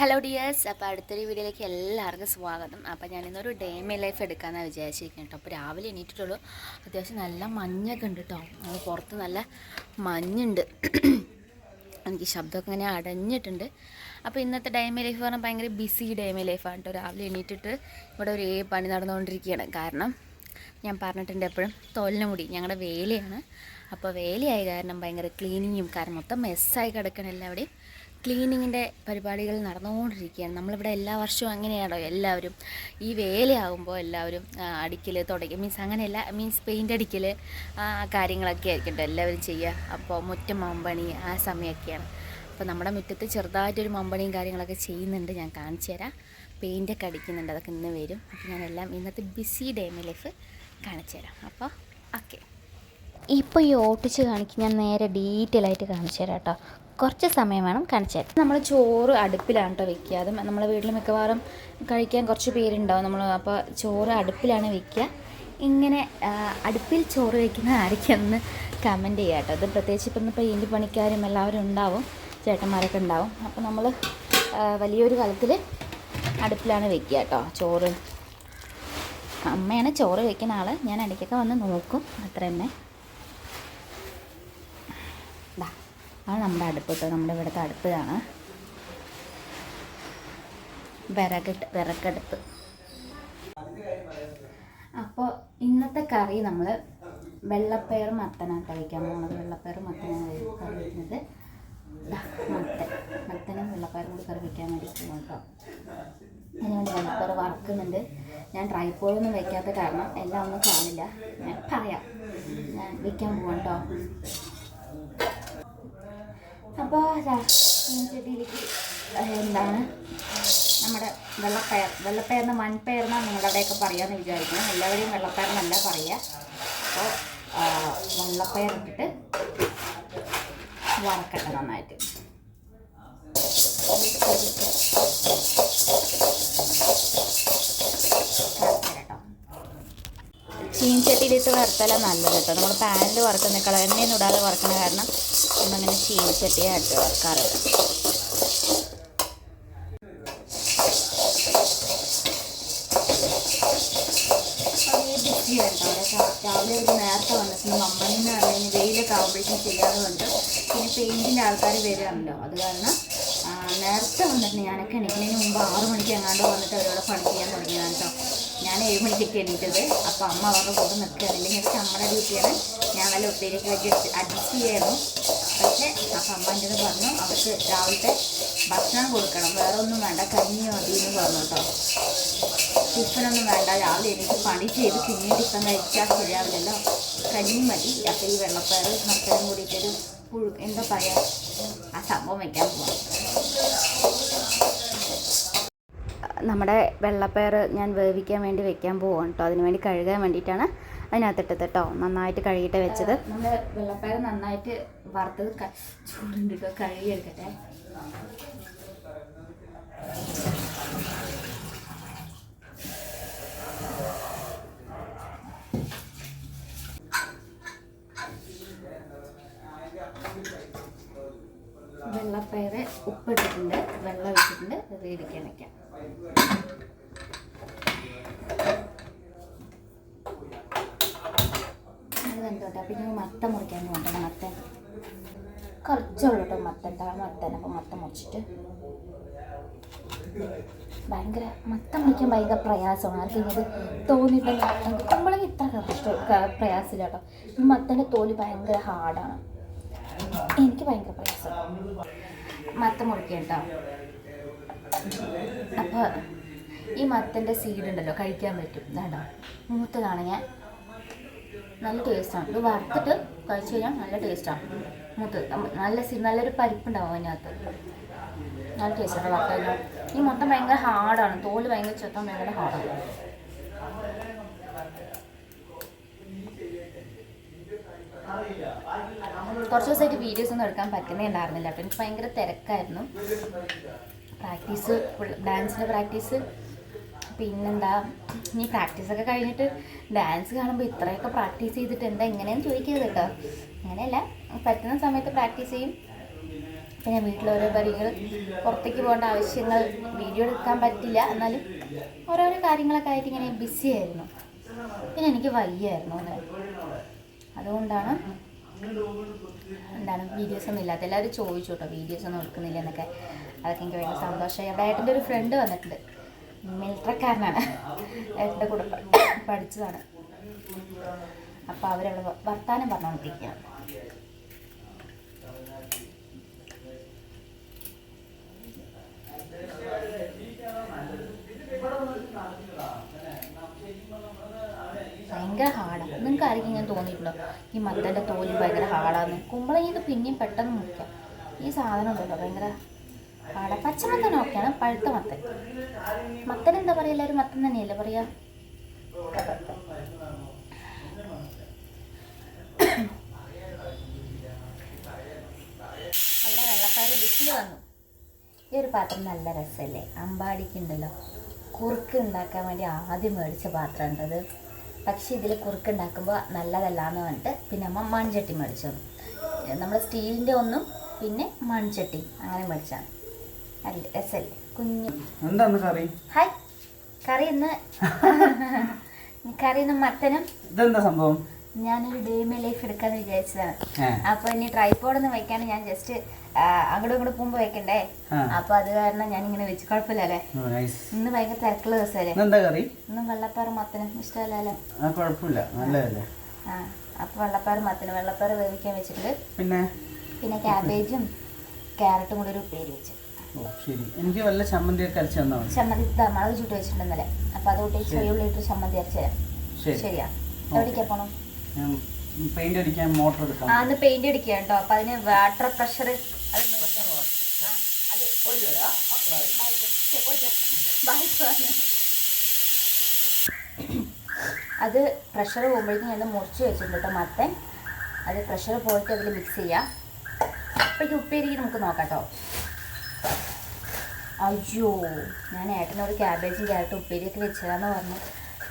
Hello dears അപ്പോൾ അടുത്തൊരു വീഡിയോയിലേക്ക് എല്ലാവർക്കും സ്വാഗതം. അപ്പോൾ ഞാനിന്നൊരു ഡേ മൈ ലൈഫ് എടുക്കാമെന്നാണ് വിചാരിച്ചിരിക്കുന്നത് കേട്ടോ അപ്പോൾ രാവിലെ എണീറ്റിട്ടുള്ളൂ. അത്യാവശ്യം നല്ല മഞ്ഞൊക്കെ ഉണ്ട് കേട്ടോ അത് പുറത്ത് നല്ല മഞ്ഞുണ്ട്. എനിക്ക് ശബ്ദമൊക്കെ ഇങ്ങനെ അടഞ്ഞിട്ടുണ്ട്. അപ്പോൾ ഇന്നത്തെ ഡേ മൈ ലൈഫ് പറഞ്ഞാൽ ഭയങ്കര ബിസി ഡേ മൈ ലൈഫാണ് കേട്ടോ രാവിലെ എണീറ്റിട്ട് ഇവിടെ ഒരേ പണി നടന്നുകൊണ്ടിരിക്കുകയാണ് കാരണം ഞാൻ പറഞ്ഞിട്ടുണ്ട് എപ്പോഴും തൊല്ലം മുടി. ഞങ്ങളുടെ വേലയാണ്. അപ്പോൾ വേലയായ കാരണം ഭയങ്കര ക്ലീനിങ്ങും കാരണം മൊത്തം മെസ്സായി കിടക്കണം എല്ലാവരുടെയും ക്ലീനിങ്ങിന്റെ പരിപാടികൾ നടന്നുകൊണ്ടിരിക്കുകയാണ്. നമ്മളിവിടെ എല്ലാ വർഷവും അങ്ങനെയാണോ എല്ലാവരും? ഈ വേലയാകുമ്പോൾ എല്ലാവരും അടിക്കൽ തുടങ്ങി മീൻസ് അങ്ങനെയല്ല മീൻസ് പെയിന്റ് അടിക്കൽ കാര്യങ്ങളൊക്കെ ആയിരിക്കും എല്ലാവരും ചെയ്യുക. അപ്പോൾ മുറ്റം മമ്പണി ആ സമയമൊക്കെയാണ്. അപ്പോൾ നമ്മുടെ മുറ്റത്ത് ചെറുതായിട്ടൊരു മമ്പണിയും കാര്യങ്ങളൊക്കെ ചെയ്യുന്നുണ്ട്. ഞാൻ കാണിച്ചു തരാം. പെയിന്റൊക്കെ അടിക്കുന്നുണ്ട്. അതൊക്കെ ഇന്ന് വരും. അപ്പോൾ ഞാനെല്ലാം ഇന്നത്തെ ബിസി ഡേ മേ ലൈഫ് കാണിച്ചു തരാം. അപ്പോൾ ഓക്കെ ഇപ്പോൾ ഈ ഓട്ടിച്ച് കാണിക്കും ഞാൻ നേരെ ഡീറ്റെയിൽ ആയിട്ട് കാണിച്ചു തരാം കേട്ടോ. കുറച്ച് സമയം വേണം കാണിച്ചു തരാം നമ്മൾ ചോറ് അടുപ്പിലാണ് കേട്ടോ വെക്കുക. അത് നമ്മളെ വീട്ടിൽ മിക്കവാറും കഴിക്കാൻ കുറച്ച് പേരുണ്ടാവും നമ്മൾ അപ്പോൾ ചോറ് അടുപ്പിലാണ് വെക്കുക. ഇങ്ങനെ അടുപ്പിൽ ചോറ് വയ്ക്കുന്ന ആരൊക്കെയെന്ന് കമന്റ് ചെയ്യുക കേട്ടോ അത് പ്രത്യേകിച്ച് ഇപ്പം ഇപ്പോൾ ഇന്റെ പണിക്കാരും എല്ലാവരും ഉണ്ടാവും. ചേട്ടന്മാരൊക്കെ ഉണ്ടാവും. അപ്പോൾ നമ്മൾ വലിയൊരു കാലത്തിൽ അടുപ്പിലാണ് വെക്കുക കേട്ടോ ചോറ്. അമ്മയാണ് ചോറ് വെക്കുന്ന ആൾ ഞാൻ ഇടയ്ക്കൊക്കെ വന്ന് നോക്കും. അത്ര തന്നെ അതാണ് നമ്മുടെ അടുപ്പ് കേട്ടോ നമ്മുടെ ഇവിടുത്തെ അടുപ്പ് ഇതാണ് വിറകിട്ട് വിറക്കടുപ്പ് അപ്പോൾ ഇന്നത്തെ കറി നമ്മൾ വെള്ളപ്പയർ മത്തനാണ് കഴിക്കാൻ പോകുന്നത് വെള്ളപ്പയർ മത്തനാണ് കറി വയ്ക്കുന്നത് മത്തൻ. മത്തനും വെള്ളപ്പയറും കൂടി കറി വയ്ക്കാൻ വേണ്ടി പോകും കേട്ടോ അതിനുവേണ്ടി വെള്ളപ്പയർ വറക്കുന്നുണ്ട്. ഞാൻ ട്രൈപ്പോളൊന്നും വയ്ക്കാത്ത കാരണം എല്ലാം ഒന്നും കാണില്ല ഞാൻ പറയാം. ഞാൻ വയ്ക്കാൻ പോകാം കേട്ടോ അപ്പോൾ ചെടിയിലേക്ക് എന്താണ്? നമ്മുടെ വെള്ളപ്പയർ വെള്ളപ്പയറിന് മൺപയർ എന്നാണ് നിങ്ങളുടെ അവിടെയൊക്കെ പറയാമെന്ന് വിചാരിക്കുന്നു. എല്ലാവരെയും വെള്ളപ്പയറിനല്ല പറയുക അപ്പോൾ വെള്ളപ്പയർ ഇട്ടിട്ട് വറക്കട്ടെ നന്നായിട്ട്. കേട്ടോ ചീനിച്ചട്ടിയിലിട്ട് വറുത്തല നല്ലത് കേട്ടോ നമ്മൾ പാനിൽ വറുക്കുന്നേക്കാൾ എണ്ണയൊന്നും ഇടാതെ വറക്കുന്ന കാരണം നമ്മളിങ്ങനെ ചീനിച്ചട്ടിയായിട്ട് വറുക്കാറുണ്ട് രാവിലെ ഒരു നേരത്തെ വന്നിട്ടുണ്ട്. മമ്മണിന്ന് പറഞ്ഞ് വെയിലൊക്കെ ആകുമ്പോഴേക്കും ചെയ്യാതെ കൊണ്ട് പിന്നെ പെയിന്റിന്റെ ആൾക്കാർ വരാറുണ്ടോ. അത് കാരണം നേരത്തെ വന്നിട്ട് ഞാനൊക്കെ എണീക്കുന്നതിന് മുമ്പ് ആറു മണിക്ക് എങ്ങാണ്ട് വന്നിട്ട് അവരോട് പണി ചെയ്യാൻ തുടങ്ങിയതാണ് കേട്ടോ ഞാൻ ഏഴ് മണിക്കൊക്കെ എണീറ്റത്. അപ്പോൾ അമ്മ അവരുടെ കൂടെ നിൽക്കുകയാണ്. ഇല്ലെങ്കിൽ അത് നമ്മുടെ ഡ്യൂട്ടിയാണ് ഞാൻ വല്ല ഒത്തിരി വെച്ച് അഡ്ജസ്റ്റ് ചെയ്യായിരുന്നു. പക്ഷേ അപ്പം അമ്മ എന്റെ അടുത്ത് പറഞ്ഞു അവർക്ക് രാവിലത്തെ ഭക്ഷണം കൊടുക്കണം. വേറെ ഒന്നും വേണ്ട കഞ്ഞി മതി എന്ന് പറഞ്ഞു കേട്ടോ. ടിഫനൊന്നും വേണ്ട. രാവിലെ എനിക്ക് പണി ചെയ്ത് പിന്നെ ടിഫൻ കഴിച്ചാൽ ശരിയാവില്ലല്ലോ. കഞ്ഞി മതി. അപ്പം ഈ വെള്ളപ്പയർ മത്തനും കൂടിയിട്ടൊരു പുഴു എന്താ പറയുക ആ സംഭവം വയ്ക്കാൻ പോവാം. നമ്മുടെ വെള്ളപ്പയർ ഞാൻ വേവിക്കാൻ വേണ്ടി വെക്കാൻ പോവാണ് കേട്ടോ. അതിന് വേണ്ടി കഴുകാൻ വേണ്ടിയിട്ടാണ് അതിനകത്തിട്ടത് കേട്ടോ നന്നായിട്ട് കഴുകിയിട്ട് വെച്ചത്. നമ്മുടെ വെള്ളപ്പയർ നന്നായിട്ട് വറുത്തത് ക- ചൂടുണ്ട് കേട്ടോ കഴുകിയെടുക്കട്ടെ. വെള്ളപ്പയറ് ഉപ്പിട്ടിട്ടുണ്ട്. വെള്ളം ഒഴിച്ചിട്ടുണ്ട്. അത് വെക്കാം. അത് അപ്പം പിന്നെ മത്ത മുറിക്കാൻ പോകട്ടെ മത്തൻ കുറച്ചുള്ളൂ കേട്ടോ മത്തൻ താ മത്തൻ അപ്പം മത്തൻ മുറിച്ചിട്ട്. ഭയങ്കര മത്തം മുറിക്കാൻ ഭയങ്കര പ്രയാസമാണ്. ആർക്കും ഇത് തോന്നിയിട്ടുണ്ട് കുമ്പളങ്ങി ഇത്ര കഷ്ട പ്രയാസമില്ല കേട്ടോ. മത്തന്റെ തോൽ ഭയങ്കര ഹാർഡാണ്. എനിക്ക് ഭയങ്കര പ്രയാസം. മത്തം മുറിക്കട്ടോ കേട്ടോ അപ്പോൾ ഈ മത്തന്റെ സീഡ് ഉണ്ടല്ലോ കഴിക്കാൻ പറ്റും. വേണ്ട മൂത്തതാണ് ഞാൻ. നല്ല ടേസ്റ്റാണ് ഇത് വറുത്തിട്ട് കഴിച്ചു കഴിഞ്ഞാൽ നല്ല ടേസ്റ്റാണ് മൂത്ത്. നല്ല നല്ലൊരു പരിപ്പുണ്ടാവും അതിനകത്ത്. നല്ല ടേസ്റ്റാണ് വറുത്ത് കഴിഞ്ഞാൽ ഈ മൊത്തം ഭയങ്കര ഹാർഡാണ് തോൽ ഭയങ്കര ചെത്താൻ ഭയങ്കര ഹാർഡാണ് കുറച്ച് ദിവസമായിട്ട് വീഡിയോസ് ഒന്നും എടുക്കാൻ പറ്റുന്നേ ഉണ്ടായിരുന്നില്ല. അപ്പം എനിക്ക് ഭയങ്കര തിരക്കായിരുന്നു. പ്രാക്ടീസ് ഡാൻസിന്റെ പ്രാക്ടീസ് പിന്നെന്താ ഇനി പ്രാക്ടീസൊക്കെ കഴിഞ്ഞിട്ട് ഡാൻസ് കാണുമ്പോൾ ഇത്രയൊക്കെ പ്രാക്ടീസ് ചെയ്തിട്ട് എന്താ എങ്ങനെയെന്ന് ചോദിക്കരുത് കേട്ടോ. അങ്ങനെയല്ല പറ്റുന്ന സമയത്ത് പ്രാക്ടീസ് ചെയ്യും. പിന്നെ വീട്ടിലോരോ പണികൾ പുറത്തേക്ക് പോകേണ്ട ആവശ്യങ്ങൾ വീഡിയോ എടുക്കാൻ പറ്റില്ല. എന്നാലും ഓരോരോ കാര്യങ്ങളൊക്കെ ആയിട്ട് ഇങ്ങനെ ബിസി ആയിരുന്നു. പിന്നെ എനിക്ക് വയ്യായിരുന്നു അങ്ങനെ അതുകൊണ്ടാണ് എന്താണ് വീഡിയോസ് ഒന്നും ഇല്ലാത്ത എല്ലാവരും ചോദിച്ചു കേട്ടോ വീഡിയോസ് ഒന്നും എടുക്കുന്നില്ല എന്നൊക്കെ. അതൊക്കെ എനിക്ക് ഭയങ്കര സന്തോഷമായി. അവിടെ ഏട്ടന്റെ ഒരു ഫ്രണ്ട് വന്നിട്ടുണ്ട്. മിലിറ്ററിക്കാരനാണ്. എന്റെ കൂടെ പഠിച്ചതാണ്. അപ്പോൾ അവരവിടെ വർത്താനം പറഞ്ഞുകൊണ്ടിരിക്കുകയാണ് ഭയങ്കര ഹാർഡാണ് നിങ്ങൾക്ക് ആർക്കും ഇങ്ങനെ തോന്നിയിട്ടുണ്ടോ? ഈ മത്തന്റെ തോൽ ഭയങ്കര ഹാർഡാന്ന് കുമ്പളങ്ങിക്ക് പിന്നെയും പെട്ടെന്ന് മുറിക്കാം. ഈ സാധനം ഉണ്ടല്ലോ ഭയങ്കര പച്ചമത്തൻ ഓക്കെയാണ് പഴുത്ത മത്തൻ. മത്തൻ എന്താ പറയുക എല്ലാവരും മത്തൻ തന്നെയല്ലേ പറയാ? അവിടെ വെള്ളക്കാര് വിസിൽ വന്നു. ഈ ഒരു പാത്രം നല്ല രസമല്ലേ? അമ്പാടിക്കുണ്ടല്ലോ കുറുക്ക് ഉണ്ടാക്കാൻ വേണ്ടി ആദ്യം മേടിച്ച പാത്രം ഉണ്ടത്. പക്ഷേ ഇതിൽ കുറുക്ക് ഉണ്ടാക്കുമ്പോൾ നല്ലതല്ലാന്ന് പറഞ്ഞിട്ട് പിന്നെ അമ്മ മൺചട്ടി മേടിച്ചു. നമ്മൾ സ്റ്റീലിന്റെ ഒന്നും പിന്നെ മൺചട്ടി അങ്ങനെ മേടിച്ചാണ് നല്ല രസമല്ലേ കുഞ്ഞു. എന്താണ് കറി? ഹായ് കറി ഇന്ന് കറി ഇന്ന് മത്തനും ഇതെന്താ സംഭവം? ഞാനൊരു ഡേമി ലൈഫ് എടുക്കാന്ന് വിചാരിച്ചതാണ്. അപ്പൊ ഇനി ട്രൈപ്പോഡ് ഒന്നും വെക്കാൻ ഞാൻ ജസ്റ്റ് അങ്ങോട്ടും ഇങ്ങോട്ട് പോകുമ്പോ വെക്കണ്ടേ. അപ്പൊ അത് കാരണം ഞാൻ ഇങ്ങനെ വെച്ച് കുഴപ്പമില്ലല്ലേ. ഇന്ന് ഭയങ്കര തിരക്കുള്ള ദിവസമല്ലേ? ഇന്ന് വെള്ളപ്പാറ മത്തനും. ഇഷ്ടമല്ലേ കുഴപ്പമില്ല. അപ്പൊ വെള്ളപ്പാറ മത്തനും. വെള്ളപ്പാറ് വേവിക്കാൻ വെച്ചിട്ടുണ്ട്. പിന്നെ? പിന്നെ ക്യാബേജും ക്യാരറ്റും കൂടി ഒരു ഉപ്പേരി വെച്ച്. ഓ ശരി. എനിക്ക് വല്ല ചമ്മന്തി ഒക്കെ അരച്ച് തന്നാൽ മതി. ചമ്മന്തി മുളക് ചുട്ട് വെച്ചിട്ടുണ്ട് ഇന്നലെ അപ്പൊ അതുകൊണ്ട് ചെറിയുള്ളി ഇട്ട് ചമ്മന്തി അരച്ച് തരാം. ശരി. ശരിയാ. എവിടേക്കാ പോണം? പെയിന്റ് അടിക്കാൻ മോട്ടർ എടുക്കാം ആ അന്ന് പെയിന്റ് അടിക്കുക കേട്ടോ അപ്പൊ അതിന് വാട്ടർ പ്രഷർ അത് അത് പോയിട്ട് വാ. അത് പ്രഷർ പോകുമ്പോഴേക്കും ഞാൻ മുറിച്ച് വെച്ചിട്ടുണ്ട് കേട്ടോ മത്തൻ. അത് പ്രഷർ പോയിട്ട് അതിൽ മിക്സ് ചെയ്യാം. അപ്പോഴേക്കും ഉപ്പേരിക്ക് നമുക്ക് നോക്കാം കേട്ടോ അയ്യോ ഞാൻ ഏട്ടനോട് ക്യാബേജും ക്യാരറ്റും ഉപ്പേരിയൊക്കെ വെച്ചതാന്ന് പറഞ്ഞു.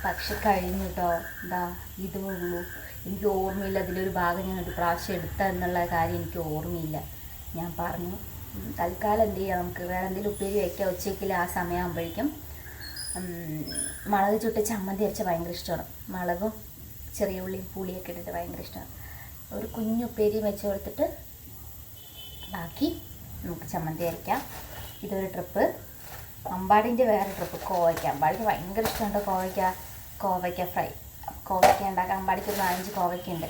പക്ഷെ കഴിഞ്ഞു കേട്ടോ എന്താ ഇതേ ഉള്ളൂ. എനിക്ക് ഓർമ്മയില്ല അതിലൊരു ഭാഗം ഞാൻ ഒരു പ്രാവശ്യം എടുത്ത എന്നുള്ള കാര്യം എനിക്ക് ഓർമ്മയില്ല. ഞാൻ പറഞ്ഞു തൽക്കാലം എന്ത് ചെയ്യാം നമുക്ക്? വേറെ എന്തെങ്കിലും ഉപ്പേരി വയ്ക്കാം ഉച്ചയ്ക്കില്ല ആ സമയമാകുമ്പോഴേക്കും മുളക് ചുട്ട് ചമ്മന്തി അരച്ച ഭയങ്കര ഇഷ്ടമാണ്. മുളകും ചെറിയ ഉള്ളിയും പുളിയൊക്കെ ഇട്ടിട്ട് ഭയങ്കര ഇഷ്ടമാണ്. ഒരു കുഞ്ഞുപ്പേരിയും വെച്ച് കൊടുത്തിട്ട് ബാക്കി നമുക്ക് ചമ്മന്തി അരയ്ക്കാം ഇതൊരു ട്രിപ്പ് അമ്പാടിന്റെ വേറെ ട്രിപ്പ് കോവയ്ക്ക. അമ്പാടിക്ക് ഭയങ്കര ഇഷ്ടമുണ്ട് കോവയ്ക്ക. കോവയ്ക്ക ഫ്രൈ. കോവയ്ക്ക ഉണ്ടാക്കാം അമ്പാടിക്ക് ഒരു നാലഞ്ച് കോവയ്ക്ക ഉണ്ട്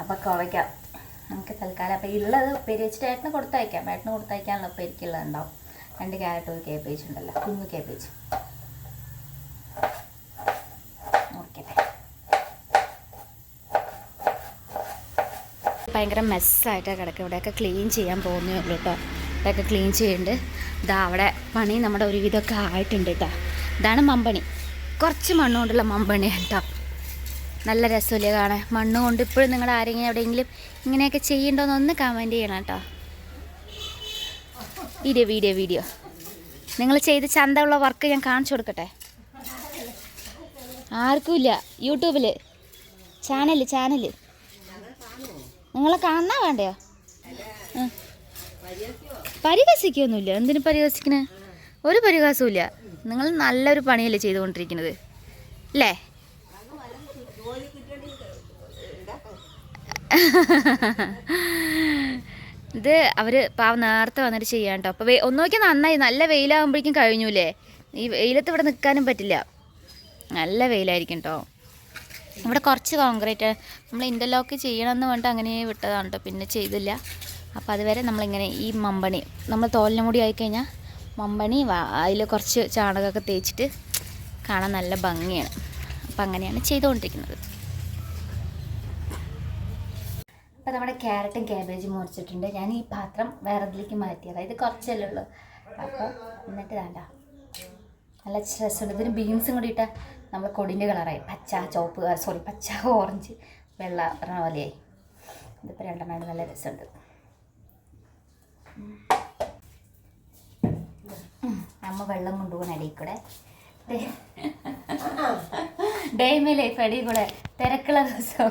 അപ്പോൾ കോവയ്ക്ക നമുക്ക് തൽക്കാലം അപ്പോൾ ഉള്ളത് ഉപ്പേരി വെച്ചിട്ട് ഏട്ടന് കൊടുത്തയക്കാം. ഏട്ടന് കൊടുത്തയക്കാനുള്ള ഉപ്പേരിക്കുള്ളത് ഉണ്ടാവും രണ്ട് ക്യാരറ്റ് ഒരു കേബേജ് ഉണ്ടല്ലോ. കുഞ്ഞു കേബേജ് ഭയങ്കര മെസ്സായിട്ടാണ് കിടക്കുക ഇവിടെയൊക്കെ ക്ലീൻ ചെയ്യാൻ പോകുന്നേ ഉള്ളൂ കേട്ടോ ഇവിടെയൊക്കെ ക്ലീൻ ചെയ്യുന്നുണ്ട് ഇതാ അവിടെ പണി നമ്മുടെ ഒരുവിധമൊക്കെ ആയിട്ടുണ്ട് കേട്ടോ ഇതാണ് മമ്പണി. കുറച്ച് മണ്ണ് കൊണ്ടുള്ള മമ്പണി കേട്ടോ നല്ല രസമില്ലേ കാണാൻ? മണ്ണ് കൊണ്ട് ഇപ്പോഴും നിങ്ങൾ ആരെങ്കിലും എവിടെയെങ്കിലും ഇങ്ങനെയൊക്കെ ചെയ്യണ്ടോന്ന് ഒന്ന് കമന്റ് ചെയ്യണം കേട്ടോ വീഡിയോ വീഡിയോ വീഡിയോ നിങ്ങൾ ചെയ്ത് ചന്തമുള്ള വർക്ക് ഞാൻ കാണിച്ചു കൊടുക്കട്ടെ. ആർക്കുമില്ല. യൂട്യൂബിൽ ചാനൽ ചാനൽ നിങ്ങളെ കാണാൻ വേണ്ടയോ? ഉം. പരിഹസിക്കൊന്നുമില്ല. എന്തിനു പരിഹസിക്കണേ? ഒരു പരിഹാസവും നിങ്ങൾ നല്ലൊരു പണിയല്ലേ ചെയ്തുകൊണ്ടിരിക്കുന്നത്. അല്ലേ? ഇത് അവർ പാവം നേരത്തെ വന്നിട്ട് ചെയ്യാം കേട്ടോ അപ്പോൾ ഒന്ന് നോക്കിയാൽ നന്നായി. നല്ല വെയിലാകുമ്പോഴേക്കും കഴിഞ്ഞൂലേ? ഈ വെയിലത്ത് ഇവിടെ നിൽക്കാനും പറ്റില്ല. നല്ല വെയിലായിരിക്കും കേട്ടോ ഇവിടെ കുറച്ച് കോൺക്രീറ്റ് നമ്മൾ ഇന്റർലോക്ക് ചെയ്യണമെന്ന് പറഞ്ഞിട്ട് അങ്ങനെ വിട്ടതാണ് കേട്ടോ പിന്നെ ചെയ്തില്ല. അപ്പോൾ അതുവരെ നമ്മളിങ്ങനെ ഈ മമ്പണി നമ്മൾ തോലിന് മുടി ആയിക്കഴിഞ്ഞാൽ മമ്പണി അതിൽ കുറച്ച് ചാണകമൊക്കെ തേച്ചിട്ട് കാണാൻ നല്ല ഭംഗിയാണ്. അപ്പം അങ്ങനെയാണ് ചെയ്തുകൊണ്ടിരിക്കുന്നത്. അപ്പോൾ നമ്മുടെ ക്യാരറ്റും ക്യാബേജും മുറിച്ചിട്ടുണ്ട്. ഞാൻ ഈ പാത്രം വേറെ ഇതിലേക്ക് മാറ്റി അതായത് കുറച്ചല്ലേ ഉള്ളൂ. അപ്പോൾ എന്നിട്ട് വേണ്ട നല്ല രസമുണ്ട്. ഇതിന് ബീൻസും കൂടി ഇട്ടാൽ നമ്മൾ കൊടിന്റെ കളറായി. പച്ച ചുവപ്പ് സോറി പച്ച ഓറഞ്ച് വെള്ള പറഞ്ഞ പോലെയായി. ഇതിപ്പോൾ രണ്ടെണ്ണം നല്ല രസമുണ്ട്. അമ്മ വെള്ളം കൊണ്ടുപോകണം അടിയിൽ കൂടെ. ഡേമി ലൈഫ് അടിയിൽ കൂടെ. തിരക്കുള്ള ദിവസം.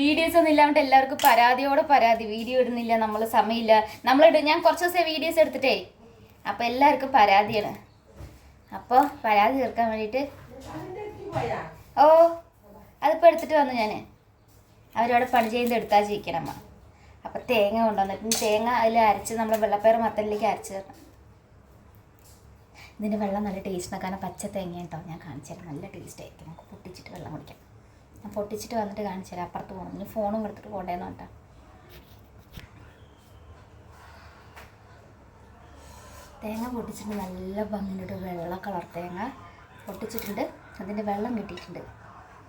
വീഡിയോസ് ഒന്നും ഇല്ലാണ്ട് എല്ലാവർക്കും പരാതിയോടെ പരാതി. വീഡിയോ ഇടുന്നില്ല നമ്മൾ സമയമില്ല. നമ്മളിടും ഞാൻ കുറച്ച് ദിവസം വീഡിയോസ് എടുത്തിട്ടേ. അപ്പോൾ എല്ലാവർക്കും പരാതിയാണ്. അപ്പോൾ പരാതി തീർക്കാൻ വേണ്ടിയിട്ട് ഓ അതിപ്പോൾ എടുത്തിട്ട് വന്നു ഞാൻ അവരവിടെ പണി ചെയ്ത് എടുത്താൽ ജയിക്കണം അമ്മ. അപ്പോൾ തേങ്ങ കൊണ്ടുവന്നിട്ട് തേങ്ങ അതിൽ അരച്ച് നമ്മൾ വെള്ളപ്പയർ മത്തനിലേക്ക് അരച്ച് തരണം. ഇതിന്റെ വെള്ളം നല്ല ടേസ്റ്റ് കാരണം പച്ച തേങ്ങ കേട്ടോ ഞാൻ കാണിച്ചു തരാം. നല്ല ടേസ്റ്റ് ആയിരിക്കും. നമുക്ക് പൊട്ടിച്ചിട്ട് വെള്ളം കുടിക്കാം. ഞാൻ പൊട്ടിച്ചിട്ട് വന്നിട്ട് കാണിച്ചു തരാം. അപ്പുറത്ത് പോകണം ഇനി ഫോണും എടുത്തിട്ട് പോകണ്ടേന്ന് കേട്ടോ തേങ്ങ പൊട്ടിച്ചിട്ട് നല്ല ഭംഗിയുടെ വെള്ള കളർ തേങ്ങ പൊട്ടിച്ചിട്ടുണ്ട്. അതിന്റെ വെള്ളം കിട്ടിയിട്ടുണ്ട്.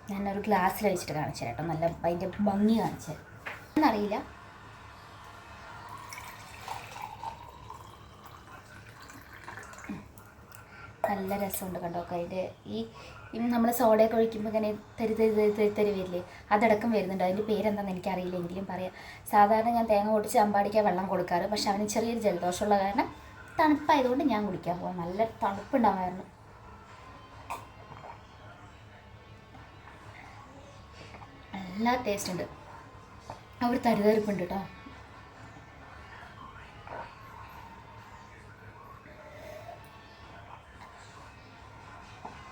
ഞാനൊരു ഗ്ലാസ്സിൽ വെച്ചിട്ട് കാണിച്ചു തരാം കേട്ടോ നല്ല അതിന്റെ ഭംഗി കാണിച്ചു തരാം. എന്നറിയില്ല നല്ല രസമുണ്ട് കണ്ടോ? അതിന്റെ ഈ നമ്മൾ സോഡയൊക്കെ ഒഴിക്കുമ്പോൾ ഇങ്ങനെ തരി തരി തരി തരി തരി വരില്ലേ? അതടക്കം വരുന്നുണ്ട്. അതിന്റെ പേരെന്താണെന്ന് എനിക്കറിയില്ല എങ്കിലും പറയാം. സാധാരണ ഞാൻ തേങ്ങ പൊടിച്ച് അമ്പാടിക്കാൻ വെള്ളം കൊടുക്കാറ്. പക്ഷെ അവന് ചെറിയൊരു ജലദോഷമുള്ള കാരണം തണുപ്പായതുകൊണ്ട് ഞാൻ കുടിക്കാൻ പോകാം നല്ല തണുപ്പുണ്ടാവായിരുന്നു നല്ല ടേസ്റ്റ് ഉണ്ട്. അവർ തരിതരിപ്പുണ്ട് കേട്ടോ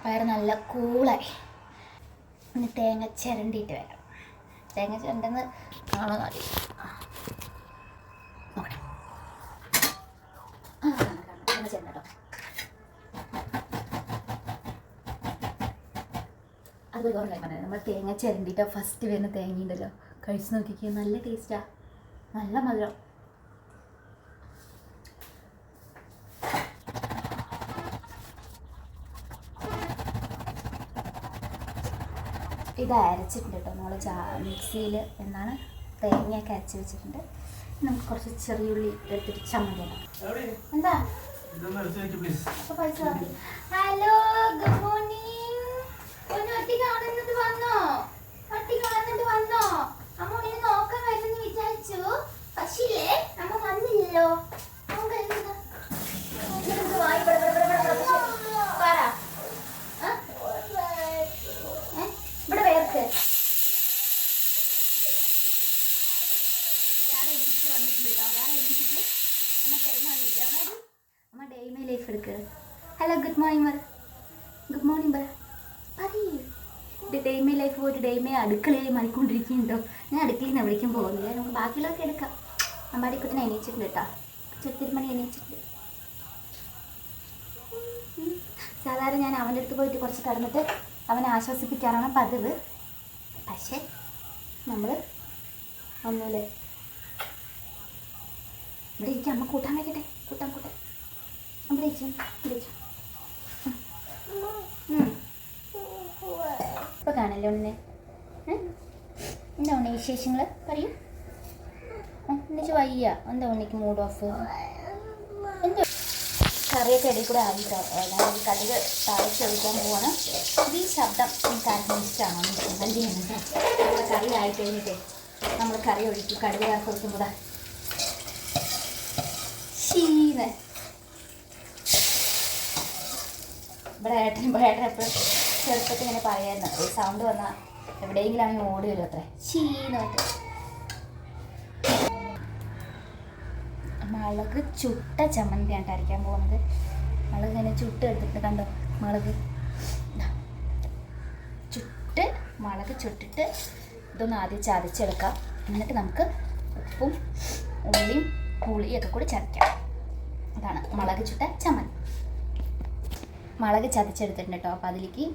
പയർ നല്ല കൂളായി. ഇനി തേങ്ങ ചിരണ്ടിയിട്ട് വരാം തേങ്ങ ചിരണ്ടെന്ന് കാണാൻ മതി ചിരണ്ടട്ടോ. അത് നമ്മൾ തേങ്ങ ചിരണ്ടിയിട്ട് ഫസ്റ്റ് വരുന്ന തേങ്ങ ഉണ്ടല്ലോ കഴിച്ച് നോക്കിക്കുക നല്ല ടേസ്റ്റാ നല്ല മധുരം. ഇത് അരച്ചിട്ടുണ്ട് കേട്ടോ. നമ്മൾ ജാ മിക്സിയിൽ എന്നാണ് തേങ്ങയൊക്കെ അരച്ച് വെച്ചിട്ടുണ്ട്. നമുക്ക് കുറച്ച് ചെറിയ ഉള്ളി എടുത്തിട്ട് ചമ്മന്തി ഉണ്ടാക്കാം എന്താ? ഹലോ ഗുഡ് മോർണിംഗ് ഒന്ന് ഒട്ടി കാണുന്നത് വന്നോ? ഒട്ടി കാണുന്നത് വന്നോ? അമ്മ നോക്കാൻ വരുമെന്ന് വിചാരിച്ചു. പക്ഷേ അമ്മ വന്നില്ലല്ലോ അമ്മ വരുന്നത് ഇതെന്ത് വായി ബട ബട ബട ബട ബട പക്ഷേ, പറ ആ? ഏ? ഇവിടെ വേർക്ക് ഒരാളെ എണീറ്റ് വന്നിട്ടുണ്ട് കേട്ടോ ഒരാളെ എണീറ്റിട്ട് എന്നെ തരുന്നില്ല അതായത് മൈ ലൈഫ് എടുക്കുക ഹലോ ഗുഡ് മോർണിംഗ് പറ ഗുഡ് മോർണിംഗ് പറ പറയൂ. എന്റെ ടൈമേ ലൈഫ് പോയിട്ട് ടൈമേ അടുക്കളയിൽ മണിക്കൊണ്ടിരിക്കുന്നുണ്ടോ ഞാൻ അടുക്കളയിൽ നിന്ന് വിളിക്കാൻ പോകുന്നില്ല. നമുക്ക് ബാക്കിയുള്ളവർക്ക് എടുക്കാം. അമ്പാടിക്കുട്ടനെ എണീച്ചിട്ടുണ്ട് കേട്ടോ. ചെത്തിരിമണി എണീച്ചിട്ടുണ്ട്. സാധാരണ ഞാൻ അവന്റെ അടുത്ത് പോയിട്ട് കുറച്ച് കിടന്നിട്ട് അവനെ ആശ്വസിപ്പിക്കാറാണ് പതിവ്. പക്ഷേ നമ്മൾ ഒന്നുമില്ലേ? ഇവിടെ എനിക്ക് അമ്മ കൂട്ടാൻ വയ്ക്കട്ടെ? കൂട്ടാൻ കൂട്ടാൻ. ഇവിടെ ഇരിച്ചു ഇവിടെ ഇരിച്ചു ഇപ്പൊ കാണില്ലേ ഉണ്ണെ എന്താ ഉണ്ണി വിശേഷങ്ങൾ പറയൂ. എന്നുവെച്ചാൽ വയ്യ. എന്താ ഉണ്ണിക്ക് മൂഡ് ഓഫ് എന്താ? കറിയൊക്കെ ഇടയിൽ കൂടെ ആയിട്ടോ ഞാൻ താഴ്ച ഒഴിക്കാൻ പോവാണ്. ഈ ശബ്ദം എനിക്ക് ആർക്കും ഇഷ്ടമാണോ ചെയ്യുന്നുണ്ട് നമ്മുടെ കറി ആയിക്കഴിഞ്ഞിട്ടേ നമ്മൾ കറി ഒഴിക്കും. കടുക് ചേർത്ത് ഷീന്ന് ഇവിടെ ഏട്ടൻ ഇവിടെ എപ്പോഴും ചെറുപ്പത്തിൽ ഇങ്ങനെ പറയായിരുന്നു. ഒരു സൗണ്ട് വന്നാൽ എവിടെയെങ്കിലും ആണെങ്കിൽ ഓടി വരും അത്രേ പറഞ്ഞിട്ട്. മുളക് ചുട്ട ചമ്മന്തിയാണ് അരയ്ക്കാൻ പോകുന്നത്. മുളക് ഇങ്ങനെ ചുട്ട് എടുത്തിട്ട് കണ്ടോ? മുളക്. ചുട്ട് മുളക് ചുട്ടിട്ട് ഇതൊന്ന് ആദ്യം ചതച്ചെടുക്കാം. എന്നിട്ട് നമുക്ക് ഉപ്പും ഉള്ളിയും പുളിയൊക്കെ കൂടി ചതയ്ക്കാം. അതാണ് മുളക് ചുട്ട ചമ്മന്തി. മുളക് ചതച്ചെടുത്തിട്ടുണ്ട് കേട്ടോ അപ്പോൾ അതിലേക്ക്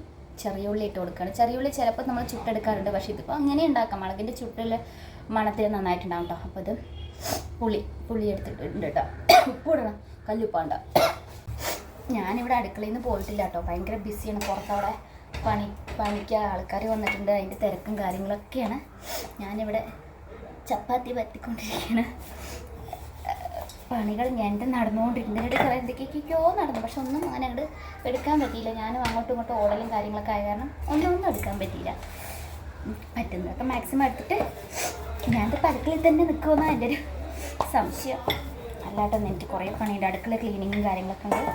ചെറിയ ഉള്ളി ഇട്ട് കൊടുക്കുകയാണ്. ചെറിയ ഉള്ളി ചിലപ്പോൾ നമ്മൾ ചുട്ടെടുക്കാറുണ്ട്. പക്ഷേ ഇതിപ്പോൾ അങ്ങനെ ഉണ്ടാക്കാം. മുളകിന്റെ ചുട്ടിൽ മണത്തിൽ നന്നായിട്ടുണ്ടാവും കേട്ടോ അപ്പോൾ ഇത് പുളി പുളി എടുത്തിട്ടുണ്ട് കേട്ടോ ഉപ്പ് ഇടണം. കല്ലുപ്പാണ്ട. ഞാനിവിടെ അടുക്കളയിൽ നിന്ന് പോയിട്ടില്ല കേട്ടോ ഭയങ്കര ബിസിയാണ്. പുറത്തവിടെ പണി പണിക്ക് ആൾക്കാർ വന്നിട്ടുണ്ട്. അതിന്റെ തിരക്കും കാര്യങ്ങളൊക്കെയാണ്. ഞാനിവിടെ ചപ്പാത്തി പറ്റിക്കൊണ്ടിരിക്കുകയാണ് പണികൾ ഞണ്ട് നടന്നുകൊണ്ടിരുന്നു കുറേ എന്തൊക്കെയൊക്കെയോ നടന്നു. പക്ഷെ ഒന്നും അങ്ങനെ അങ്ങോട്ട് എടുക്കാൻ പറ്റിയില്ല. ഞാനും അങ്ങോട്ടും ഇങ്ങോട്ടും ഓടലും കാര്യങ്ങളൊക്കെ ആയ കാരണം ഒന്നും ഒന്നും എടുക്കാൻ പറ്റിയില്ല. പറ്റുന്നതൊക്കെ മാക്സിമം എടുത്തിട്ട് ഞാനിപ്പോൾ അടുക്കളയിൽ തന്നെ നിൽക്കുമെന്നാണ് എന്റെ ഒരു സംശയം. അല്ലാട്ടൊന്നും എനിക്ക് കുറേ പണിയുണ്ട്. അടുക്കള ക്ലീനിങ്ങും കാര്യങ്ങളൊക്കെ ഉണ്ട്.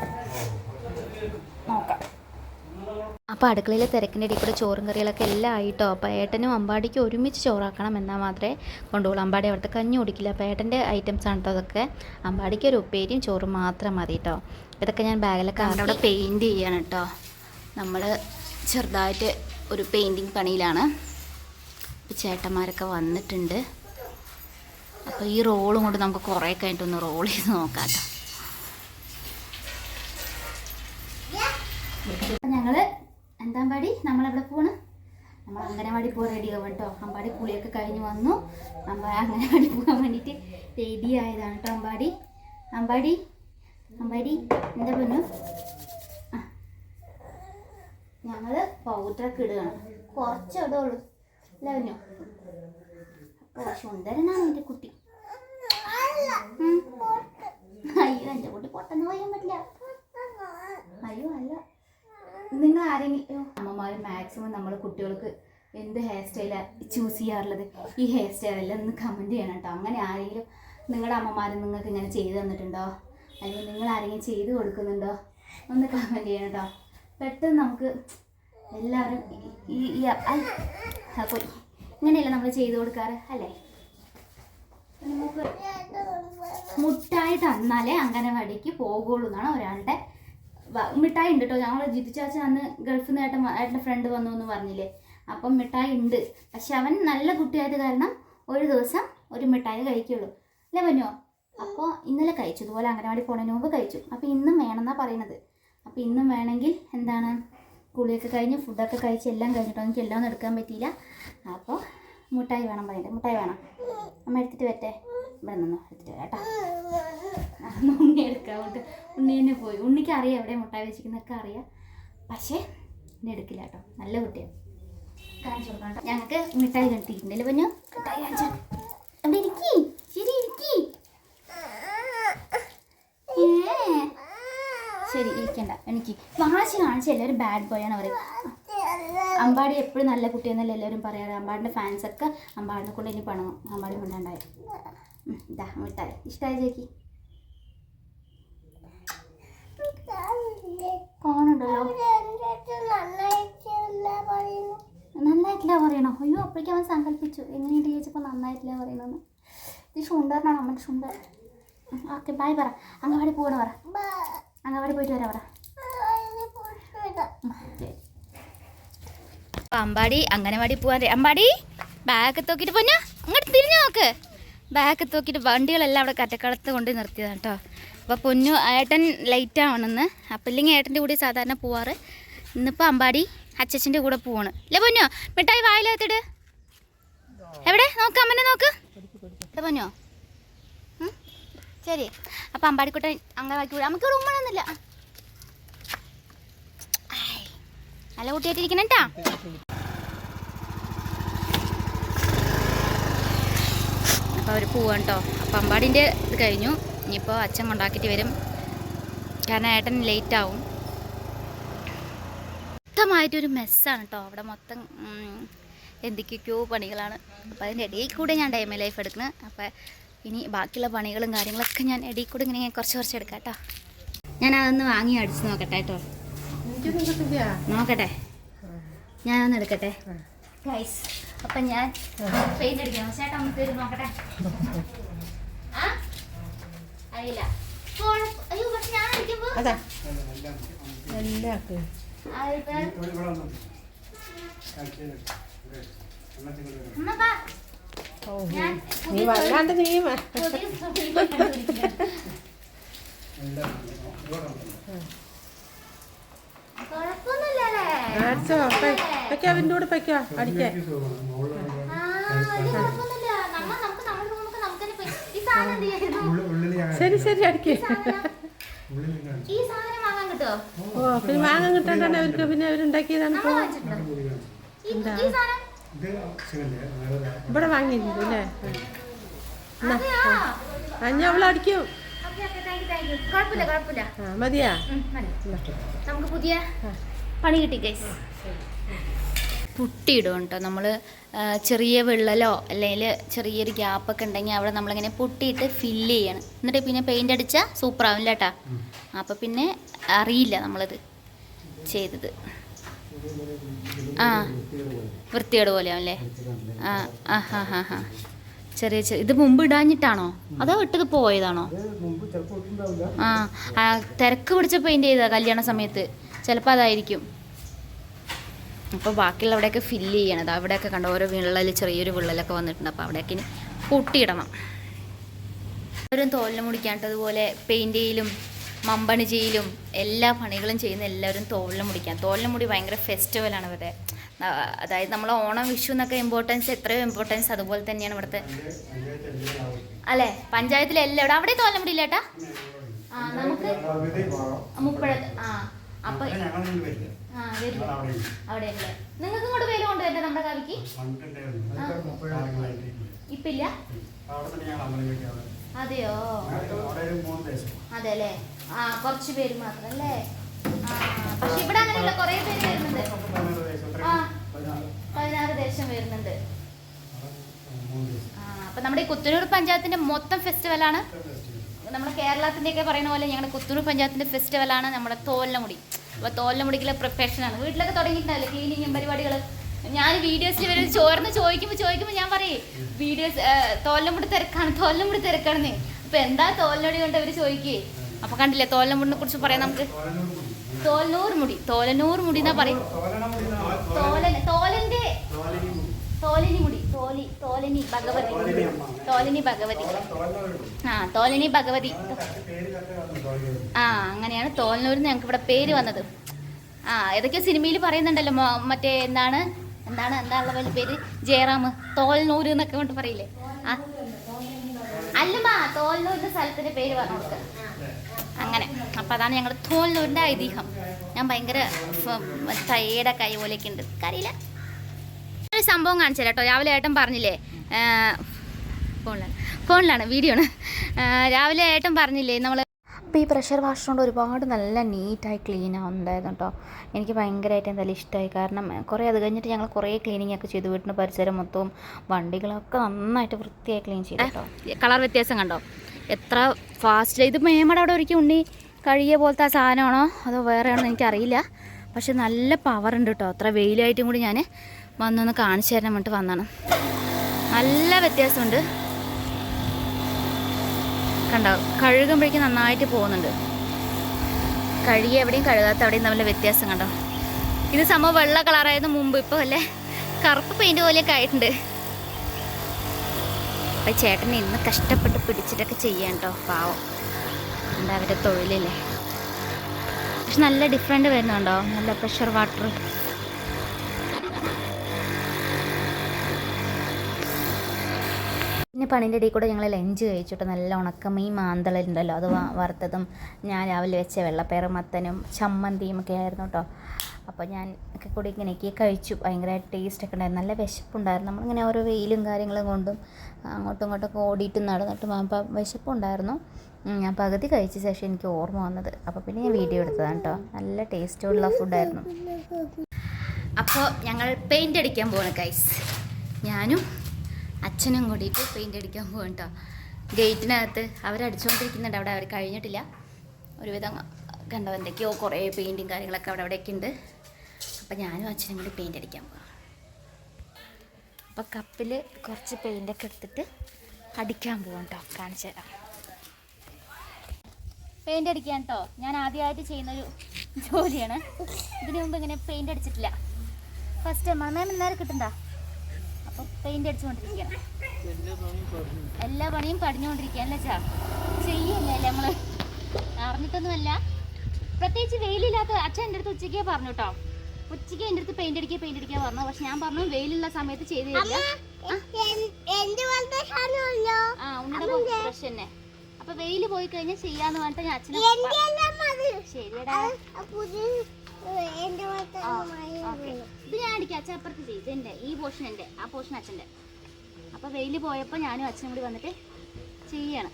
നോക്കാം. അപ്പോൾ അടുക്കളയിലെ തിരക്കിന്റെ ഇടയിൽ കൂടെ ചോറും കറികളൊക്കെ എല്ലാം ആയിട്ടോ? അപ്പോൾ ഏട്ടനും അമ്പാടിക്കും ഒരുമിച്ച് ചോറാക്കണം എന്നാൽ മാത്രമേ കൊണ്ടുപോകുള്ളൂ അമ്പാടി അവിടുത്തെ കഞ്ഞി കുടിക്കില്ല. അപ്പോൾ ഏട്ടന്റെ ഐറ്റംസ് ആണ് കേട്ടോ അതൊക്കെ. അമ്പാടിക്ക് ഒരു ഉപ്പേരിയും ചോറും മാത്രം മതി കേട്ടോ ഇതൊക്കെ ഞാൻ ബാഗിലൊക്കെ അവിടെ പെയിന്റ് ചെയ്യാണ് കേട്ടോ നമ്മൾ ചെറുതായിട്ട് ഒരു പെയിന്റിങ് പണിയിലാണ്. ഇപ്പോൾ ചേട്ടന്മാരൊക്കെ വന്നിട്ടുണ്ട്. അപ്പോൾ ഈ റോളും കൊണ്ട് നമുക്ക് കുറേ കഴിഞ്ഞിട്ടൊന്ന് റോൾ ചെയ്ത് നോക്കാം കേട്ടോ ഞങ്ങൾ എന്താ പാടി നമ്മളെവിടെ പോണ്? നമ്മൾ അംഗനവാടി പോകാൻ റെഡി ആവും കേട്ടോ. അമ്പാടി കുളിയൊക്കെ കഴിഞ്ഞ് വന്നു. നമ്മൾ അംഗനവാടി പോകാൻ വേണ്ടിയിട്ട് റെഡി ആയതാണ് കേട്ടോ അമ്പാടി അമ്പാടി അമ്പാടി എന്താ പറഞ്ഞു ആ ഞങ്ങൾ പൗഡറൊക്കെ ഇടുകയാണ്. കുറച്ച് ഇടുള്ളൂ അല്ല പറഞ്ഞു അപ്പോൾ സുന്ദരനാണ് എന്റെ കുട്ടി. അയ്യോ എന്റെ കുട്ടി പൊട്ടെന്ന് പറയാൻ പറ്റില്ല. അയ്യോ അല്ല. നിങ്ങൾ ആരെങ്കിലും അമ്മമാർ മാക്സിമം നമ്മൾ കുട്ടികൾക്ക് എന്ത് ഹെയർ സ്റ്റൈലാണ് ചൂസ് ചെയ്യാറുള്ളത്? ഈ ഹെയർ സ്റ്റൈലല്ല ഒന്ന് കമന്റ് ചെയ്യണം കേട്ടോ അങ്ങനെ ആരെങ്കിലും നിങ്ങളുടെ അമ്മമാർ നിങ്ങൾക്ക് ഇങ്ങനെ ചെയ്തു തന്നിട്ടുണ്ടോ? അല്ലെങ്കിൽ നിങ്ങൾ ആരെങ്കിലും ചെയ്തു കൊടുക്കുന്നുണ്ടോ? ഒന്ന് കമന്റ് ചെയ്യണം കേട്ടോ പെട്ടെന്ന് നമുക്ക് എല്ലാവരും ഈ ഈ അപ്പോൾ ഇങ്ങനെയല്ല നമ്മൾ ചെയ്തു കൊടുക്കാറ്? അല്ലേ? നമുക്ക് മുട്ടായി തന്നാലേ അംഗനവാടിക്ക് പോകുള്ളൂ എന്നാണ് ഒരാളുടെ മിഠായി ഉണ്ട് കേട്ടോ ഞങ്ങൾ ജിത്തു ചാച്ച അന്ന് ഗൾഫിൽ നിന്ന് ഏട്ടൻ ഏട്ടന്റെ ഫ്രണ്ട് വന്നു എന്ന് പറഞ്ഞില്ലേ? അപ്പം മിഠായി ഉണ്ട് പക്ഷെ അവൻ നല്ല കുട്ടിയായത് കാരണം ഒരു ദിവസം ഒരു മിഠായി കഴിക്കുള്ളൂ. അല്ലേ പഞ്ഞോ അപ്പോൾ ഇന്നലെ കഴിച്ചു. ഇതുപോലെ അംഗനവാടി പോണതിന് മുമ്പ് കഴിച്ചു. അപ്പോൾ ഇന്നും വേണമെന്നാണ് പറയുന്നത് അപ്പോൾ ഇന്നും വേണമെങ്കിൽ എന്താണ്? കുളിയൊക്കെ കഴിഞ്ഞ് ഫുഡൊക്കെ കഴിച്ച് എല്ലാം കഴിഞ്ഞിട്ടോ? എനിക്ക് എല്ലാം ഒന്നും എടുക്കാൻ പറ്റിയില്ല. അപ്പോൾ മുട്ടായി വേണം പറയുന്നത് മുട്ടായി വേണം. അമ്മ എടുത്തിട്ട് വരട്ടെ? ഇവിടെ നിന്നോ എടുത്തിട്ട് വരാം കേട്ടോ. ഉണ്ണി എടുക്കാൻ വിട്ട് ഉണ്ണി തന്നെ പോയി. ഉണ്ണിക്ക് അറിയാം എവിടെ മുട്ടായി വെച്ചിരിക്കുന്നൊക്കെ അറിയാം. പക്ഷേ എന്നെ എടുക്കില്ല കേട്ടോ. നല്ല കുട്ടിയാണ്. ഞങ്ങൾക്ക് മിഠായി കണ്ടിട്ടുണ്ടല്ലോ പറഞ്ഞു ശരി ശരി ഇരിക്കണ്ട. എനിക്ക് വാശി കാണിച്ച എല്ലാവരും ബാഡ് ബോയ് ആണ് പറയും. അമ്പാടി എപ്പോഴും നല്ല കുട്ടിയെന്നല്ല എല്ലാവരും പറയാറ്. അമ്പാടിന്റെ ഫാൻസൊക്കെ അമ്പാടിനെ കൊണ്ട് ഇനി പണങ്ങും അമ്പാടി കൊണ്ടുണ്ടായി ഇതാ മിഠായി. ഇഷ്ടമായി ചേക്കി കാണുണ്ടല്ലോ നന്നായിട്ടില്ല പറയണോ? അയ്യോ അപ്പോഴേക്കും അവൻ സങ്കല്പിച്ചു. എങ്ങനെയുണ്ട് ചോദിച്ചപ്പോൾ നന്നായിട്ടില്ല പറയണമെന്ന് ഇത് ഷുണ്ടറിനാണ് അമ്മന്റെ ഷുണ്ടർ ഓക്കെ ബായ് പറ. അങ്ങവാടി പോകണ പറ. അങ്ങവാടി പോയിട്ട് വരാം പറ. അമ്പാടി അങ്ങനവാടി പോവാൻ അമ്പാടി ബാഗ് തൂക്കിയിട്ട് പോഞ്ഞാ അങ്ങോട്ട് തിരിഞ്ഞു നോക്ക്. ബാഗ് തൂക്കിയിട്ട് വണ്ടികളെല്ലാം അവിടെ കറ്റക്കളത്ത് കൊണ്ട് നിർത്തിയതാണ് കേട്ടോ. അപ്പോൾ പൊന്നു ഏട്ടൻ ലൈറ്റ് ആവണമെന്ന് അപ്പം ഇല്ലെങ്കിൽ ഏട്ടന്റെ കൂടെ സാധാരണ പോവാറ്. ഇന്നിപ്പോൾ അമ്പാടി അച്ചച്ചന്റെ കൂടെ പോവാണ്. അല്ലേ പൊന്നോ? മിഠായി വായിലകത്തിട്. എവിടെ? നോക്ക് അമ്മനെ നോക്ക്. ഇവിടെ പൊന്നോ? ശരി. അപ്പം അമ്പാടിക്കുട്ടൻ ബാക്കി കൂടെ നമുക്ക് ഉമ്മണൊന്നുമില്ല നല്ല കുട്ടിയായിട്ടിരിക്കണം കേട്ടാ അപ്പോൾ അവർ പോവാണ് കേട്ടോ അപ്പം അമ്പാടിന്റെ ഇത് കഴിഞ്ഞു. ഇനിയിപ്പോൾ അച്ഛൻ കൊണ്ടാക്കിയിട്ട് വരും. കാരണം ഏട്ടൻ ലേറ്റ് ആവും. മൊത്തമായിട്ടൊരു മെസ്സാണ് കേട്ടോ അവിടെ മൊത്തം എന്തൊക്കെയൊക്കെയോ പണികളാണ്. അപ്പോൾ അതിന്റെ ഇടയിൽ കൂടെ ഞാൻ ഡൈമ ലൈഫ് എടുക്കുന്നത് അപ്പോൾ ഇനി ബാക്കിയുള്ള പണികളും കാര്യങ്ങളൊക്കെ ഞാൻ ഇടയിൽ കൂടെ ഇങ്ങനെ കുറച്ച് കുറച്ച് എടുക്കാം കേട്ടോ ഞാൻ അതൊന്ന് വാങ്ങി അടിച്ച് നോക്കട്ടെ കേട്ടോ നോക്കട്ടെ. ഞാനൊന്ന് എടുക്കട്ടെ. അപ്പം ഞാൻ പെയിന്റ് അടിക്കാം ചേട്ടാ തരും നോക്കട്ടെ. ആ? അയ്യോ പക്ഷെ ഞാൻ അടിക്കുമ്പോ അതാ. ഞാൻ നീ വല്ലാണ്ട് നീ? അടിച്ചോ പയ്ക്കോ അവന്റെ കൂടെ പയ്ക്കോ അടിക്കേ ശരി ശരി അടിക്ക്. ഈ സാധനം വാങ്ങാൻ കിട്ടുമോ ഓ പിന്നെ വാങ്ങാൻ കിട്ടാണ്ടാണ് അവർക്ക് പിന്നെ അവരുണ്ടാക്കിയതാണ് ഇവിടെ വാങ്ങിയിട്ടുണ്ട് അല്ലേ? അതെയോ? ആ. ഞാൻ അവളെ അടിക്കും. മതിയാ. നമുക്ക് പുതിയ പണി കിട്ടി ഗൈസ് പുട്ടിയിടും കേട്ടോ. നമ്മൾ ചെറിയ വെള്ളലോ അല്ലെങ്കിൽ ചെറിയൊരു ഗ്യാപ്പൊക്കെ ഉണ്ടെങ്കിൽ അവിടെ നമ്മളിങ്ങനെ പൊട്ടിയിട്ട് ഫില്ല് ചെയ്യണം. എന്നിട്ട് പിന്നെ പെയിന്റ് അടിച്ചാൽ സൂപ്പർ ആവില്ല കേട്ടാ അപ്പോൾ പിന്നെ അറിയില്ല നമ്മളത് ചെയ്തത്. ആ വൃത്തികേട് പോലെയാവും അല്ലേ ആ ആ ഹാ ഹാ ഹാ. ചെറിയ ചെറിയ ഇത് മുമ്പ് ഇടാഞ്ഞിട്ടാണോ? അതോ ഇട്ടത് പോയതാണോ? ആ, തിരക്ക് പിടിച്ച പെയിന്റ് ചെയ്താ കല്യാണ സമയത്ത്. ചിലപ്പോൾ അതായിരിക്കും. അപ്പോൾ ബാക്കിയുള്ള അവിടെയൊക്കെ ഫില്ല് ചെയ്യണത്. അവിടെയൊക്കെ കണ്ട ഓരോ വിള്ളൽ ചെറിയൊരു വിള്ളലൊക്കെ വന്നിട്ടുണ്ട്. അപ്പോൾ അവിടെയൊക്കെ ഇനി കൂട്ടിയിടണം എല്ലാവരും തോലിന് മുടിക്കാണ്ട് അതുപോലെ പെയിന്റ് ചെയ്യലും മമ്പണി ചെയ്യലും എല്ലാ പണികളും ചെയ്യുന്ന എല്ലാവരും തോലിന് മുടിക്കാം. തോലിന് മുടി ഭയങ്കര ഫെസ്റ്റിവലാണ് ഇവിടെ. അതായത് നമ്മൾ ഓണം വിഷു എന്നൊക്കെ ഇമ്പോർട്ടൻസ് എത്രയോ ഇമ്പോർട്ടൻസ് അതുപോലെ തന്നെയാണ് ഇവിടുത്തെ. അല്ലേ? പഞ്ചായത്തിലെ എല്ലാവരും അവിടെ? തോലിന് മുടി ഇല്ലേട്ടാ ആ നമുക്ക് മുപ്പഴ ആ അപ്പൊ അവിടെ. നിങ്ങൾക്ക് ഇങ്ങോട്ട് പേര് കൊണ്ടുവരട്ടെ നമ്മുടെ കവിക്ക് ഇപ്പില്ല? അതെയോ? അതെ അല്ലേ ആ കുറച്ച് പേര് മാത്രം അല്ലേ പക്ഷെ ഇവിടെ അങ്ങനെയുള്ള കുറേ പേര് വരുന്നുണ്ട്. പതിനാറ് ദേശം ആ. പതിനാറ്. പതിനാറ് ദേശം വരുന്നുണ്ട്. അപ്പൊ നമ്മുടെ ഈ കുത്തനൂർ പഞ്ചായത്തിന്റെ മൊത്തം ഫെസ്റ്റിവലാണ് നമ്മുടെ കേരളത്തിന്റെ ഒക്കെ പറയുന്ന പോലെ ഞങ്ങളുടെ കുത്തൂർ പഞ്ചായത്തിന്റെ ഫെസ്റ്റിവൽ ആണ് നമ്മുടെ തോലിനമുടി. അപ്പോൾ തോലിനുമുടിക്കുള്ള പ്രൊഫഷനാണ് വീട്ടിലൊക്കെ തുടങ്ങിയിട്ടുണ്ടല്ലോ ക്ലീനിങ്ങും പരിപാടികൾ ഞാൻ വീഡിയോസിൽ ഇവർ ചോർന്ന് ചോദിക്കുമ്പോൾ ചോദിക്കുമ്പോൾ ഞാൻ പറയേ വീഡിയോസ് തോലിനമുടി തിരക്കാണ് തോലിനമുടി തിരക്കാണെന്ന്. അപ്പോൾ എന്താ തോലിനോടി കൊണ്ട് അവർ ചോദിക്കേ? അപ്പോൾ കണ്ടില്ലേ തോലിനമുടിനെ കുറിച്ച് പറയാം നമുക്ക്? തോലനൂർ മുടി തോലനൂർ മുടി എന്നാ പറയും. തോലൻ തോലന്റെ തോലിനി മുടി. തോലി തോലിനി ഭഗവതി. തോലിനി ഭഗവതി. ആ തോലിനി ഭഗവതി. ആ അങ്ങനെയാണ് തോലനൂർ ഞങ്ങൾക്ക് ഇവിടെ പേര് വന്നത്. ആ ഏതൊക്കെ സിനിമയിൽ പറയുന്നുണ്ടല്ലോ മറ്റേ എന്താണ്? എന്താണ്? എന്താ വലിയ പേര്? ജയറാം. തോൽനൂർ എന്നൊക്കെ കൊണ്ട് പറയില്ലേ? ആ. അല്ലമ്മാ തോൽനൂരിന്റെ സ്ഥലത്തിന്റെ പേര് പറഞ്ഞു കൊടുക്കുക അങ്ങനെ. അപ്പം അതാണ് ഞങ്ങളുടെ തോൽനൂരിന്റെ ഐതിഹ്യം. ഞാൻ ഭയങ്കര തയ്യയുടെ കൈ പോലെയൊക്കെ ഉണ്ട്. കാര്യമില്ല ഒരു സംഭവം കാണിച്ചാൽ കേട്ടോ. രാവിലെ ഏട്ടൻ പറഞ്ഞില്ലേ ഫോണിലാണ്. ഫോണിലാണ് വീഡിയോ ആണ്. രാവിലെ ഏട്ടൻ പറഞ്ഞില്ലേ നമ്മൾ അപ്പോൾ ഈ പ്രഷർ വാഷർ കൊണ്ട് ഒരുപാട് നല്ല നീറ്റായി ക്ലീൻ ആവുന്നുണ്ടായിരുന്നു കേട്ടോ. എനിക്ക് ഭയങ്കരമായിട്ട് എന്തായാലും ഇഷ്ടമായി. കാരണം കുറേ അത് കഴിഞ്ഞിട്ട് ഞങ്ങൾ കുറേ ക്ലീനിങ് ഒക്കെ ചെയ്തു. വീട്ടിന്റെ പരിസരം മൊത്തവും വണ്ടികളൊക്കെ നന്നായിട്ട് വൃത്തിയായി ക്ലീൻ ചെയ്തു കേട്ടോ. കളർ വ്യത്യാസം കണ്ടോ? എത്ര ഫാസ്റ്റ് ഇത് മേമയുടെ അവിടെ ഒരിക്കലും ഉണ്ണി കഴിയ പോലത്തെ ആ സാധനമാണോ? അതോ വേറെയാണോ എനിക്കറിയില്ല. പക്ഷെ നല്ല പവർ ഉണ്ട് കേട്ടോ. അത്ര വെയിലായിട്ടും കൂടി ഞാൻ വന്നൊന്ന് കാണിച്ചു തരാൻ വേണ്ടിട്ട് വന്നാണ്. നല്ല വ്യത്യാസമുണ്ട്. കണ്ടോ കഴുകുമ്പോഴേക്കും നന്നായിട്ട് പോകുന്നുണ്ട്. കഴുകി എവിടെയും കഴുകാത്ത അവിടെയും തമ്മിൽ വ്യത്യാസം കണ്ടോ. ഇത് സംഭവം വെള്ള കളറായിരുന്നു മുമ്പ് ഇപ്പോൾ അല്ലേ? കറുപ്പ് പെയിന്റ് പോലെയൊക്കെ ആയിട്ടുണ്ട്. അപ്പം ചേട്ടനെ ഇന്ന് കഷ്ടപ്പെട്ട് പിടിച്ചിട്ടൊക്കെ ചെയ്യാണ്ടോ കേട്ടോ പാവം. എന്താ അവരുടെ തൊഴിലല്ലേ? പക്ഷെ നല്ല ഡിഫറെന്റ് വരുന്നുണ്ടോ? നല്ല പ്രഷർ വാട്ടർ പിന്നെ പണിന്റെ ഇടയിൽ കൂടെ ഞങ്ങൾ ലഞ്ച് കഴിച്ചിട്ട് നല്ല ഉണക്കമീൻ മാന്തളുണ്ടല്ലോ അത് വറുത്തതും ഞാൻ രാവിലെ വെച്ച വെള്ളപ്പയർ മത്തനും ചമ്മന്തിയും ഒക്കെ ആയിരുന്നു കേട്ടോ അപ്പോൾ ഞാൻ ഒക്കെ കൂടി ഇങ്ങനെയൊക്കെ കഴിച്ചു. ഭയങ്കര ടേസ്റ്റ് ഒക്കെ ഉണ്ടായിരുന്നു. നല്ല വിശപ്പുണ്ടായിരുന്നു. നമ്മളിങ്ങനെ ഓരോ വെയിലും കാര്യങ്ങളും കൊണ്ടും അങ്ങോട്ടും ഇങ്ങോട്ടൊക്കെ ഓടിയിട്ട് നടന്നിട്ടും അപ്പോൾ വിശപ്പുണ്ടായിരുന്നു. ഞാൻ പകുതി കഴിച്ച ശേഷം എനിക്ക് ഓർമ്മ വന്നത്. അപ്പോൾ പിന്നെ ഞാൻ വീഡിയോ എടുത്തതാണ് കേട്ടോ നല്ല ടേസ്റ്റുള്ള ഫുഡായിരുന്നു അപ്പോൾ ഞങ്ങൾ പെയിന്റ് അടിക്കാൻ പോവാണ് കൈസ് ഞാനും അച്ഛനും കൂടിയിട്ട് പെയിന്റ് അടിക്കാൻ പോകും കേട്ടോ ഗേറ്റിനകത്ത് അവരടിച്ചുകൊണ്ടിരിക്കുന്നുണ്ട് അവിടെ അവർ കഴിഞ്ഞിട്ടില്ല. ഒരുവിധം കണ്ടോ എന്തൊക്കെയോ കുറേ പെയിന്റും കാര്യങ്ങളൊക്കെ അവിടെ അവിടെയൊക്കെ ഉണ്ട്. അപ്പം ഞാനും അച്ഛനും കൂടി പെയിന്റ് അടിക്കാൻ പോകാം അപ്പോൾ കപ്പിൽ കുറച്ച് പെയിന്റൊക്കെ എടുത്തിട്ട് അടിക്കാൻ പോകും കേട്ടോ കാണിച്ചു തരാം. പെയിന്റ് അടിക്കാൻ കേട്ടോ ഞാൻ ആദ്യമായിട്ട് ചെയ്യുന്നൊരു ജോലിയാണ്. ഇതിനു മുമ്പ് ഇങ്ങനെ പെയിന്റ് അടിച്ചിട്ടില്ല. ഫസ്റ്റ് മാം ഇന്നേരം കിട്ടണ്ട? അപ്പോൾ പെയിന്റ് അടിച്ചുകൊണ്ടിരിക്കുകയാണ്. എല്ലാ പണിയും പഠിഞ്ഞുകൊണ്ടിരിക്കുകയാണ് അല്ലേ ചാ ചെയ്യല്ലേ നമ്മൾ? നമ്മൾ അറിഞ്ഞിട്ടൊന്നുമല്ല. പ്രത്യേകിച്ച് വെയിലില്ലാത്ത അച്ഛൻ എന്റെ അടുത്ത് ഉച്ചയ്ക്ക് പറഞ്ഞു കേട്ടോ. ഉച്ചയ്ക്ക് എന്റെ അടുത്ത് പെയിന്റ് അടിക്കുക പെയിന്റ് അടിക്കാൻ പറഞ്ഞു. പക്ഷെ ഞാൻ പറഞ്ഞു വെയിലുള്ള സമയത്ത് ചെയ്ത് തന്നെ. അപ്പൊ വെയിൽ പോയി കഴിഞ്ഞാൽ ചെയ്യാന്ന് പറഞ്ഞിട്ട് ഞാൻ അച്ഛനെ ശരിയെടാ. ആ, ഓക്കേ. ഇത് ഞാൻ അടിക്കാം. അച്ഛൻ അപ്പുറത്ത് ചെയ്യും ഇതെന്റെ ഈ പോർഷൻ എന്റെ ആ പോർഷൻ അച്ഛന്റെ. അപ്പോൾ വെയിൽ പോയപ്പോൾ ഞാനും അച്ഛനും കൂടി വന്നിട്ട് ചെയ്യണം.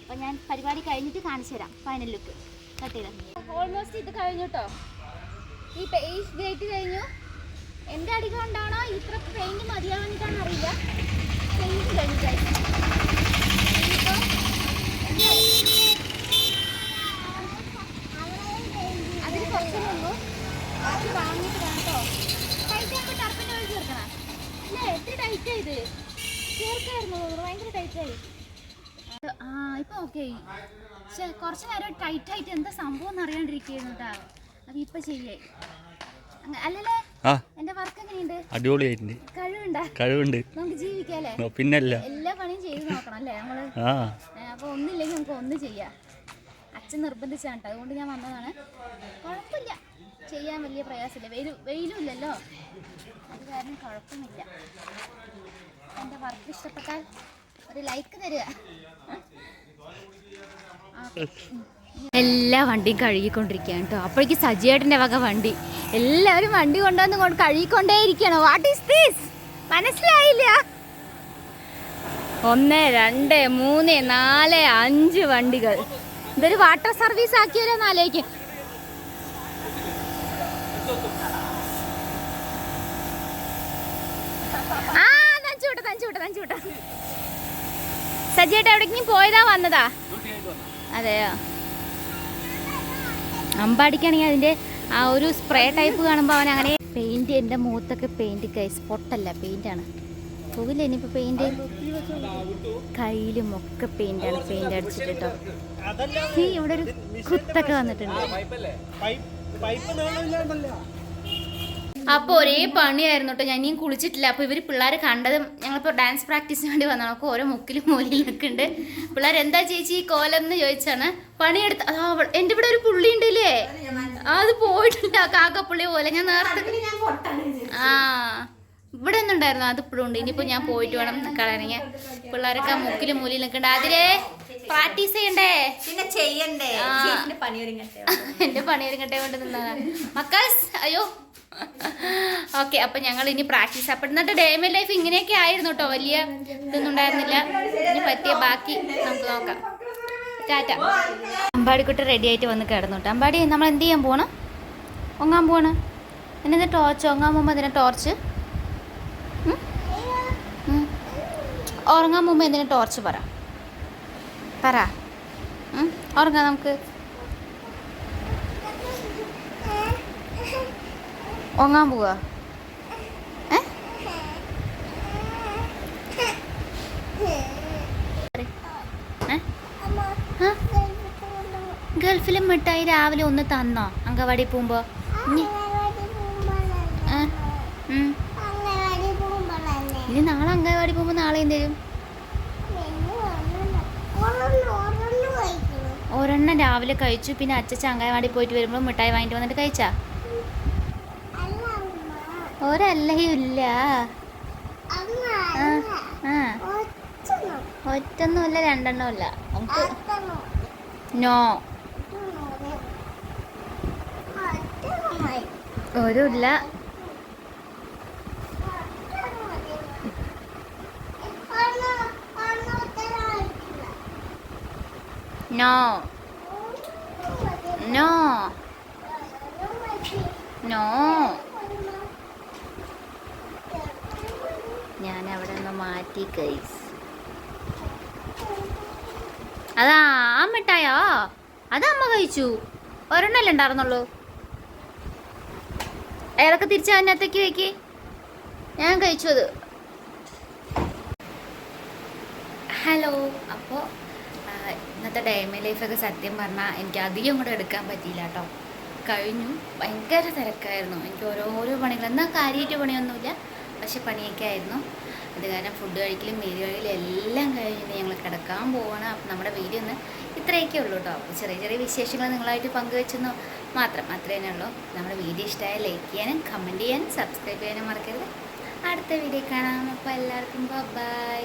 അപ്പോൾ ഞാൻ പരിപാടി കഴിഞ്ഞിട്ട് കാണിച്ചു തരാം. ഫൈനൽ ലുക്ക് കട്ട് ചെയ്താൽ ഓൾമോസ്റ്റ് ഇത് കഴിഞ്ഞു കേട്ടോ ഈ പേസ്റ്റ് ഈ ഗേറ്റ് കഴിഞ്ഞു. എന്റെ അടി കൊണ്ടാണോ ഇത്ര പെയിന്റ് മതിയാവാനിട്ടാണോ അറിയില്ല പെയിന്റ് കഴിഞ്ഞു guys. ഇനിയിപ്പോ എന്റെ അടി- അതിൽ കുറച്ചേ ഉള്ളൂ അത് വാങ്ങിയിട്ട് വേണം കേട്ടോ ടൈറ്റ് ആകുമ്പോൾ ടർപ്പിന്റെ വഴി ചേർക്കണം അല്ലേ എത്ര ടൈറ്റ് ആയത് ചേർക്കായിരുന്നു ഭയങ്കര ടൈറ്റായി ആ ഇപ്പൊ ഓക്കെ പക്ഷെ കുറച്ച് നേരം ടൈറ്റ് ആയിട്ട് എന്താ സംഭവം എന്ന് അറിയാണ്ടിരിക്കുന്നു കേട്ടോ അപ്പൊ ഇപ്പൊ ശരിയായി. അല്ലല്ലേ? എന്റെ വർക്ക് എങ്ങനെയുണ്ട്? അടിപൊളിയായിട്ടുണ്ട്. കഴിവുണ്ടാ? കഴിവുണ്ട്. നമുക്ക് ജീവിക്കാല്ലേ പിന്നല്ല. എല്ലാ പണിയും ചെയ്ത് നോക്കണം അല്ലേ നമ്മൾ? അപ്പൊ ഒന്നില്ലെങ്കിൽ നമുക്ക് ഒന്ന് ചെയ്യാം. അച്ഛൻ നിർബന്ധിച്ചാണ് അതുകൊണ്ട് ഞാൻ വന്നതാണ്. കുഴപ്പമില്ല. ചെയ്യാൻ വലിയ പ്രയാസമില്ല. വെയിൽ വെയിലും ഇല്ലല്ലോ. അത് കാരണം കുഴപ്പമില്ല. എന്റെ വർക്ക് ഇഷ്ടപ്പെട്ടാൽ ഒരു ലൈക്ക് തരിക. എല്ലാ വണ്ടിയും കഴുകിക്കൊണ്ടിരിക്കുകയാണ് കേട്ടോ അപ്പോഴേക്ക് സജിയേട്ടന്റെ വക വണ്ടി. എല്ലാവരും വണ്ടി കൊണ്ടുവന്ന് കൊണ്ട് കഴുകിക്കൊണ്ടേയിരിക്കുകയാണ്. വാട്ട് ഈസ് ദിസ് മനസ്സിലായില്ല. ഒന്ന് രണ്ട് മൂന്ന് നാല് അഞ്ച് വണ്ടികൾ. ഇതൊരു വാട്ടർ സർവീസ് ആക്കിയാലോ നാലേക്ക് ആ തഞ്ചൂട്ട സജിയേട്ട എവിടേക്കും പോയതാ വന്നതാ? അതെയോ? അമ്പടിക്കാണെങ്കിൽ അതിന്റെ ആ ഒരു സ്പ്രേ ടൈപ്പ് കാണുമ്പോൾ അവൻ അങ്ങനെ പെയിന്റ് എന്റെ മുഖത്തൊക്കെ പെയിന്റ് കൈ സ്പോട്ടല്ല പെയിന്റ് ആണ്. പോകില്ല ഇനിയിപ്പോ പെയിന്റ് കയ്യിലും ഒക്കെ പെയിന്റ് ആണ് പെയിന്റ് അടിച്ചിട്ടോ ഈ ഇവിടെ ഒരു കുത്തൊക്കെ വന്നിട്ടുണ്ട്. അപ്പോൾ ഒരേ പണിയായിരുന്നു കേട്ടോ ഞാൻ ഇനിയും കുളിച്ചിട്ടില്ല. അപ്പോൾ ഇവർ പിള്ളേർ കണ്ടതും ഞങ്ങളിപ്പോൾ ഡാൻസ് പ്രാക്ടീസിന് വേണ്ടി വന്നതാണ്. അപ്പോൾ ഓരോ മുക്കിലും മൂലയിൽ ഉണ്ട്. പിള്ളേർ എന്താ ചേച്ചി ഈ കോലം? എന്ന് ചോദിച്ചാണ്. പണിയെടുത്ത് അതാ എന്റെ ഇവിടെ ഒരു പുള്ളി ഉണ്ടല്ലേ? അത് പോയിട്ടുണ്ട് പോയിട്ടില്ല. കാക്കപ്പുള്ളി പോലെ. ഞാൻ നേരത്തെ ആ. ഇവിടെ ഒന്നുണ്ടായിരുന്നു അത് ഇപ്പോഴും ഉണ്ട്. ഇനിയിപ്പോൾ ഞാൻ പോയിട്ട് വേണം കളയണെങ്കിൽ പിള്ളേരൊക്കെ മുക്കിലും മൂലയിൽ നിൽക്കണ്ട അതിലേ പ്രാക്ടീസ് ചെയ്യണ്ടേ? പിന്നെ ചെയ്യണ്ടേ? ആ. ചേച്ചിന്റെ പണി ഒരുങ്ങട്ടെ. എന്റെ പണിയൊരുങ്ങട്ടെ കൊണ്ട് നിന്നാണ് മക്കൾസ് അയ്യോ. ഓക്കെ അപ്പൊ ഞങ്ങൾ ഇനി പ്രാക്ടീസ് അപ്പൊ ഇന്നത്തെ ഡേമ ലൈഫ് ഇങ്ങനെയൊക്കെ ആയിരുന്നു കേട്ടോ വലിയ ഇതൊന്നും ഉണ്ടായിരുന്നില്ല. ഇനി പറ്റിയ ബാക്കി നമുക്ക് നോക്കാം. ടാറ്റ അമ്പാടിക്കുട്ടി റെഡി ആയിട്ട് വന്ന് കിടന്നു കേട്ടോ അമ്പാടി നമ്മൾ എന്ത് ചെയ്യാൻ പോണം? ഒങ്ങാൻ പോണ്. എന്നെ ടോർച്ച് ഒങ്ങാൻ പോകുമ്പോൾ എന്തിനാ ടോർച്ച്. ഉറങ്ങാൻ പോകുമ്പോൾ എന്തിനാ ടോർച്ച് പറ. പറ? ഉറങ്ങാം നമുക്ക്. ഉറങ്ങാൻ പോവാ ഏ ഏ? ആ? ഗൾഫിലെ മിഠായി രാവിലെ ഒന്ന് തന്നോ? അങ്കവാടി പോകുമ്പോ? ഇനി നാളെ അങ്കവാടി പോകുമ്പോ നാളെ എന്തേലും ഒരെണ്ണം രാവിലെ കഴിച്ചു. പിന്നെ അച്ഛച്ച അങ്കവാടി പോയിട്ട് വരുമ്പോൾ മിഠായി വാങ്ങിട്ട് വന്നിട്ട് കഴിച്ചാ? ഒരല്ലയും ഇല്ല. ഒറ്റൊന്നുമില്ല രണ്ടെണ്ണമില്ല. നമുക്ക് നോ. ഒരു ഇല്ല നോ. നോ. നോ ഞാൻ അവിടെ നിന്ന് മാറ്റി കൈസ് അതാ ആ മിഠായോ? അത് അമ്മ കഴിച്ചു. ഒരെണ്ണല്ലേ ഉണ്ടായിരുന്നുള്ളൂ. അയാളൊക്കെ തിരിച്ച് അതിനകത്തേക്ക് വെക്ക്. ഞാൻ കഴിച്ചു അത്. ഹലോ അപ്പോൾ ഇന്നത്തെ ഡയമി ലൈഫൊക്കെ സത്യം പറഞ്ഞാൽ എനിക്ക് അധികം കൂടെ എടുക്കാൻ പറ്റിയില്ല കേട്ടോ കഴിഞ്ഞു ഭയങ്കര തിരക്കായിരുന്നു. എനിക്ക് ഓരോരോ പണികൾ എന്നാൽ കാര്യമായിട്ട് പണിയൊന്നുമില്ല. പക്ഷെ പണിയൊക്കെ ആയിരുന്നു. അത് കാരണം ഫുഡ് കഴിക്കലും മേരി കഴിക്കലും എല്ലാം കഴിഞ്ഞിട്ട് ഞങ്ങൾ കിടക്കാൻ പോവാണ്. അപ്പം നമ്മുടെ വീഡിയോ ഒന്ന് ഇത്രയൊക്കെ ഉള്ളൂ കേട്ടോ അപ്പോൾ ചെറിയ ചെറിയ വിശേഷങ്ങൾ നിങ്ങളായിട്ട് പങ്കുവെച്ചെന്ന് മാത്രം അത്രേ തന്നെ ഉള്ളൂ. നമ്മുടെ വീഡിയോ ഇഷ്ടമായ ലൈക്ക് ചെയ്യാനും കമന്റ് ചെയ്യാനും സബ്സ്ക്രൈബ് ചെയ്യാനും മറക്കരുത്. അടുത്ത വീഡിയോ കാണാം. അപ്പോൾ എല്ലാവർക്കും ബൈ